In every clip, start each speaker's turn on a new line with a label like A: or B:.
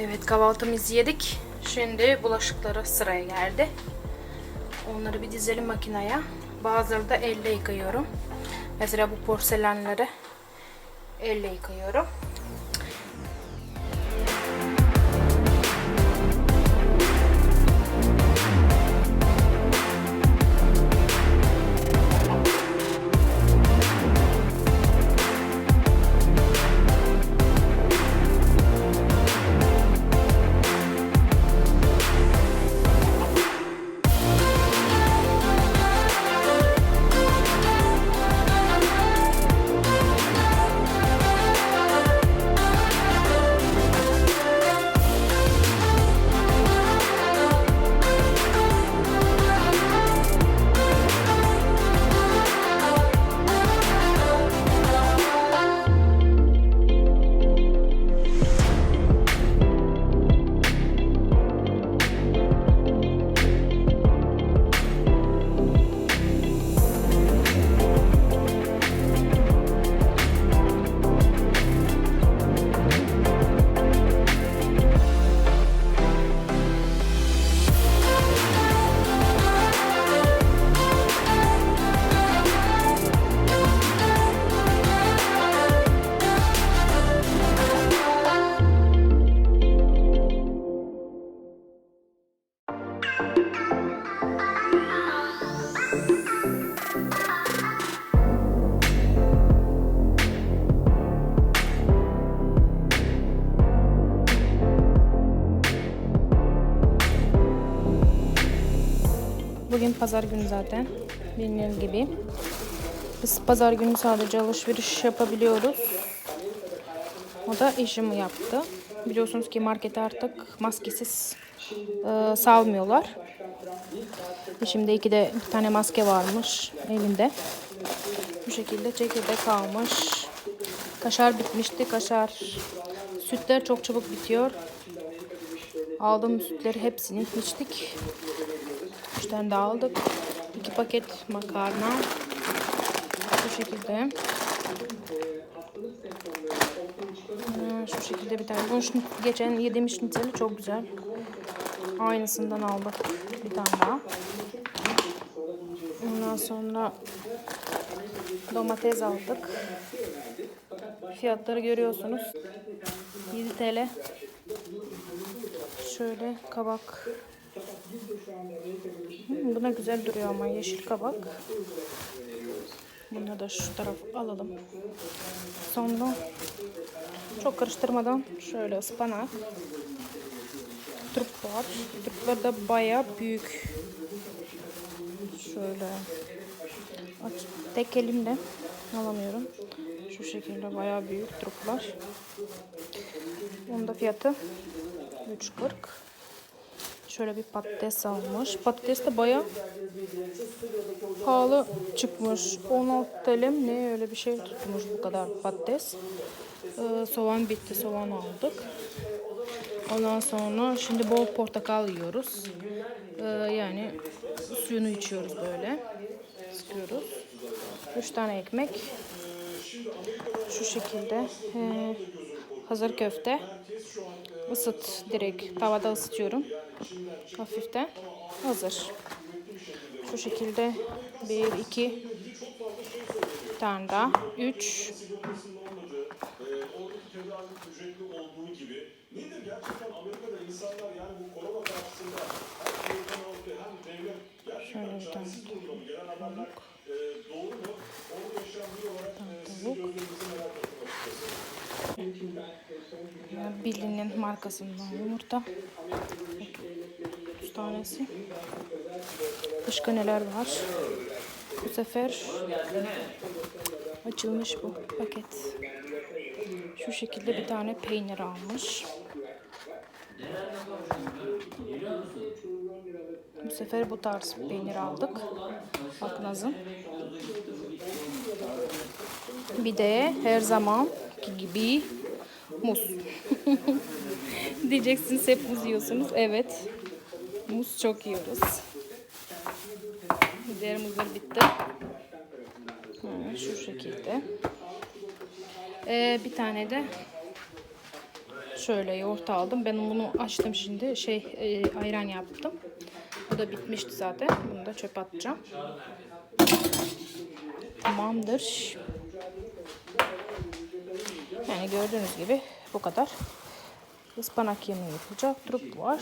A: Evet kahvaltımızı yedik. Şimdi bulaşıklara sıraya geldi. Onları bir dizelim makineye. Bazıları da elle yıkıyorum. Mesela bu porselenleri elle yıkıyorum. Pazar günü zaten. Bildiğiniz gibi. Biz pazar günü sadece alışveriş yapabiliyoruz. O da eşimi yaptı. Biliyorsunuz ki markete artık maskesiz e, salmıyorlar. Eşimde iki de bir tane maske varmış elinde. Bu şekilde çekirdek almış. Kaşar bitmişti. Kaşar. Sütler çok çabuk bitiyor. Aldığım sütleri hepsini içtik. Üç tane de aldık. İki paket makarna. Bu şekilde. Ha, Şu şekilde bir tane. Bunun şun- geçen yediğim şniteli çok güzel. Aynısından aldık. Bir tane daha. Ondan sonra domates aldık. Fiyatları görüyorsunuz. 7 TL. Şöyle kabak Hmm, buna güzel duruyor ama yeşil kabak. Bunu da şu taraf alalım. Sonra çok karıştırmadan şöyle ıspanak. Turp var. Turplar da baya büyük. Şöyle aç. Tek elimle alamıyorum. Şu şekilde baya büyük turplar. Onun da fiyatı 3.40. Şöyle bir patates almış. Patates de baya pahalı çıkmış. 16 TL ne öyle bir şey tutmuş bu kadar patates. Ee, soğan bitti. Soğan aldık. Ondan sonra şimdi bol portakal yiyoruz. Ee, yani suyunu içiyoruz böyle. Sıkıyoruz. 3 tane ekmek. Şu şekilde. Ee, hazır köfte. Isıt direkt tavada ısıtıyorum. Hafiften. Hazır. Şu şekilde bir iki tane daha. Üç. Şöyle bir tane
B: çaresiz durumda
A: Bildiğinin markasından yumurta. 30 tanesi. Başka neler var? Bu sefer açılmış bu paket. Şu şekilde bir tane peynir almış. Bu sefer bu tarz peynir aldık. Aknaz'ın. Bir de her zaman gibi muz. Diyeceksiniz hep muz yiyorsunuz. Evet. Muz çok yiyoruz. Diğer muzlar bitti. Ha, şu şekilde. Ee, bir tane de Şöyle yoğurt aldım. Ben bunu açtım şimdi. Şey e, ayran yaptım. Bu da bitmişti zaten. Bunu da çöpe atacağım. Tamamdır. Yani gördüğünüz gibi bu kadar. Ispanak yemeği yapacak. Trup var.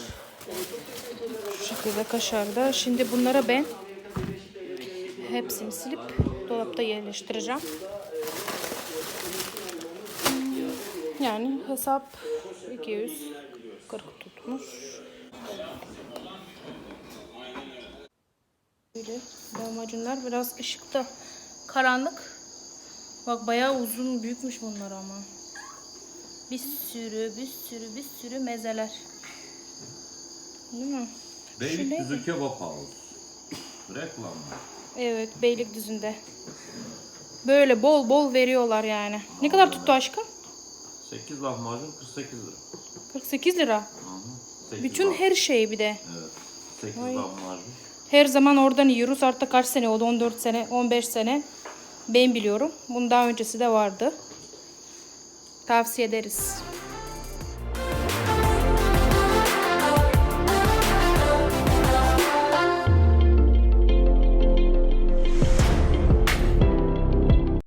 A: Şu şekilde kaşarda. Şimdi bunlara ben hepsini silip dolapta yerleştireceğim. Yani hesap 240 tutmuş. Böyle lahmacunlar biraz ışıkta karanlık. Bak bayağı uzun büyükmüş bunlar ama. Bir sürü bir sürü bir sürü mezeler. Değil mi?
C: Beylikdüzü Kebap House. Reklam.
A: Evet Beylikdüzü'nde. Böyle bol bol veriyorlar yani. Ne kadar tuttu aşkım?
C: 8 lahmacun 48 lira.
A: 48 lira.
C: Hı hı.
A: Bütün
C: lah-
A: her şey bir de.
C: Evet. 8
A: Ay.
C: lahmacun.
A: Her zaman oradan yiyoruz. Artık kaç sene oldu? 14 sene, 15 sene. Ben biliyorum. Bunun daha öncesi de vardı. Tavsiye ederiz.